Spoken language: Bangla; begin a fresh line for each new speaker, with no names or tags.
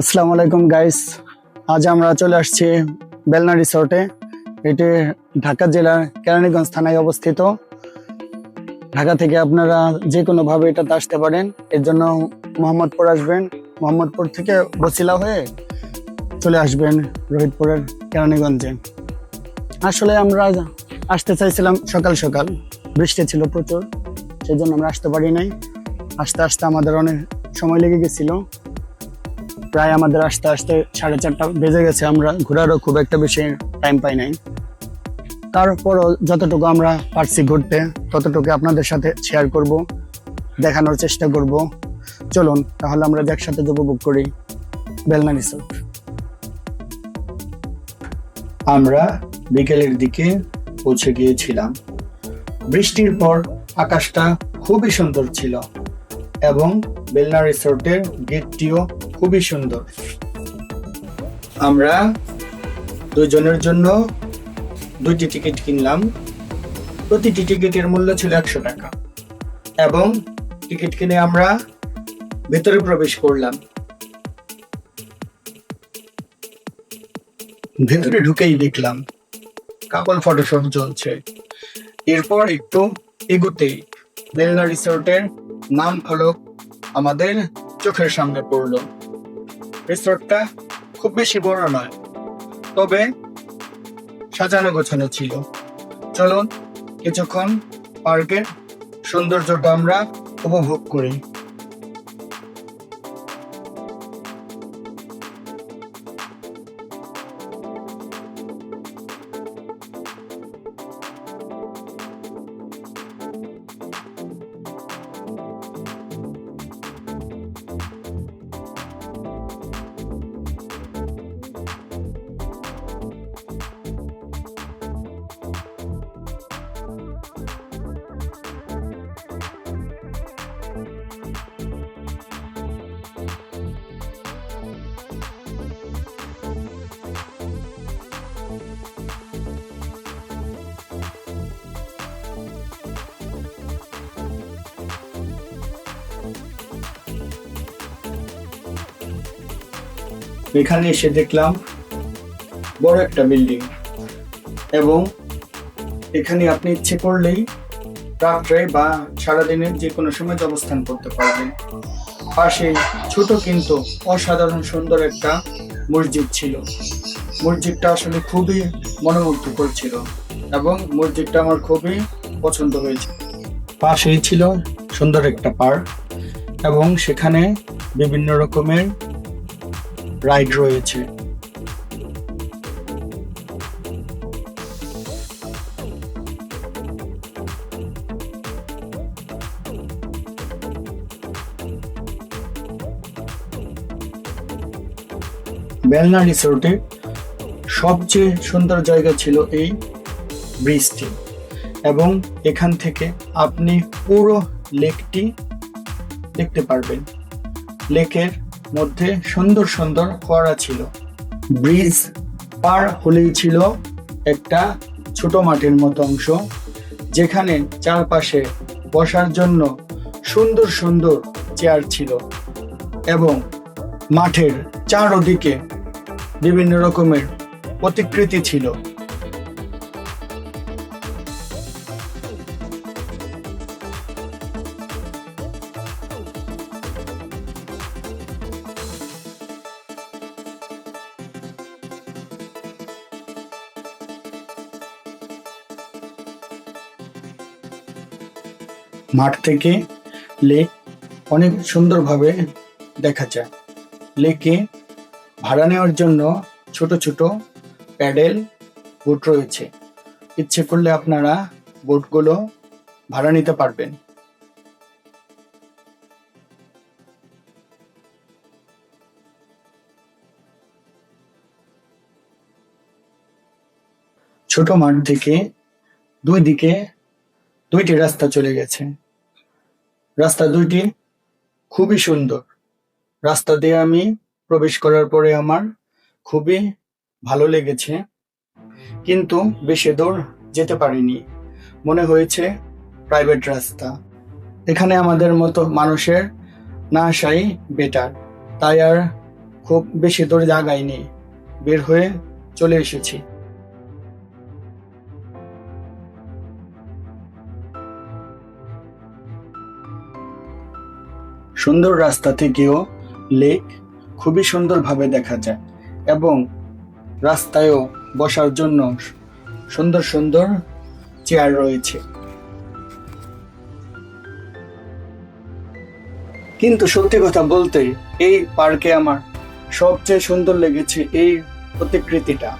আসসালামু আলাইকুম গাইস আজ আমরা চলে আসছি বেলনা রিসোর্টে। এটি ঢাকা জেলার কেরানীগঞ্জ থানায় অবস্থিত। ঢাকা থেকে আপনারা যে কোনোভাবে এটাতে আসতে পারেন। এর জন্য মোহাম্মদপুর আসবেন। মোহাম্মদপুর থেকে বসিলা হয়ে চলে আসবেন রোহিতপুরের কেরানীগঞ্জে। আসলে আমরা আসতে চাইছিলাম সকাল সকাল। বৃষ্টি ছিল প্রচুর সেই জন্য আমরা আসতে পারি নাই। আসতে আসতে আমাদের অনেক সময় লেগে গেছিল। প্রায় আমাদের আসতে আসতে সাড়ে চারটা বেজে গেছে, আমরা ঘোরারও খুব একটা বেশি টাইম পাই নাই। তারপরও যতটুকু আমরা পারছি ঘুরতে, ততটুকু আপনাদের সাথে শেয়ার করব, দেখানোর চেষ্টা করব। চলুন, তাহলে আমরা একসাথে উপভোগ করি, বেলনা রিসোর্ট আমরা বিকেলের দিকে পৌঁছে গিয়েছিলাম। বৃষ্টির পর আকাশটা খুবই সুন্দর ছিল এবং বেলনা রিসোর্টের গেটটিও খুবই সুন্দর। আমরা দুজনের জন্য দুইটি টিকিট কিনলাম। প্রতিটি টিকিটের মূল্য ছিল একশো টাকা। এবং টিকিট কিনে আমরা ভেতরে প্রবেশ করলাম। ভেতরে ঢুকেই দেখলাম, কাপল ফটোশুট চলছে। এরপর একটু এগোতেই বেলনা রিসোর্টের নাম ফলক আমাদের চোখের সামনে পড়ল। রিসোর্টটা খুব বেশি বড় নয়, তবে সাজানো গোছানো ছিল। চলুন কিছুক্ষণ পার্কের সৌন্দর্যটা আমরা উপভোগ করি। এখানে এসে দেখলাম বড় একটা বিল্ডিং। এবং এখানে আপনি ইচ্ছে করলেই রাত্রে বা সারাদিনের যে কোনো সময় অবস্থান করতে পারবেন। পাশে ছোট কিন্তু অসাধারণ সুন্দর একটা মসজিদ ছিল। মসজিদটা আসলে খুবই মনোমুগ্ধকর ছিল এবং মসজিদটা আমার খুবই পছন্দ হয়েছে। পাশেই ছিল সুন্দর একটা পার্ক এবং সেখানে বিভিন্ন রকমের রাইড রয়েছে। বেলনা রিসোর্টে সবচেয়ে সুন্দর জায়গা ছিল এই ব্রিজটি এবং এখান থেকে আপনি পুরো লেকটি দেখতে পারবেন। লেকের মধ্যে সুন্দর সুন্দর ফোয়ারা ছিল। ব্রিজ পার হলেই ছিল একটা ছোট মাঠের মতো অংশ, যেখানে চারপাশে বসার জন্য সুন্দর সুন্দর চেয়ার ছিল এবং মাঠের চারদিকে বিভিন্ন রকমের প্রতিকৃতি ছিল। মাঠ থেকে লেক অনেক সুন্দরভাবে দেখা যায়। লেকে ভাড়া নেওয়ার জন্য ছোট ছোট প্যাডেল বোট রয়েছে। ইচ্ছে করলে আপনারা বোটগুলো ভাড়া নিতে পারবেন। ছোট মাঠ থেকে দুই দিকে দুইটি রাস্তা চলে গেছে। রাস্তা দুইটি খুবই সুন্দর। রাস্তা দিয়ে আমি প্রবেশ করার পরে আমার খুবই ভালো লেগেছে। কিন্তু বেশি দূর যেতে পারিনি। মনে হয়েছে প্রাইভেট রাস্তা। এখানে আমাদের মতো মানুষের না আসাই বেটার তাই আর খুব বেশি দূর জায়গায় নেই। বের হয়ে চলে এসেছি। সুন্দর রাস্তা থেকেও লেক খুবই সুন্দরভাবে দেখা যায় এবং রাস্তায়ও বসার জন্য সুন্দর সুন্দর চেয়ার রয়েছে। কিন্তু সত্যি কথা বলতে এই পার্কে আমার সবচেয়ে সুন্দর লেগেছে এই প্রতিকৃতিটা।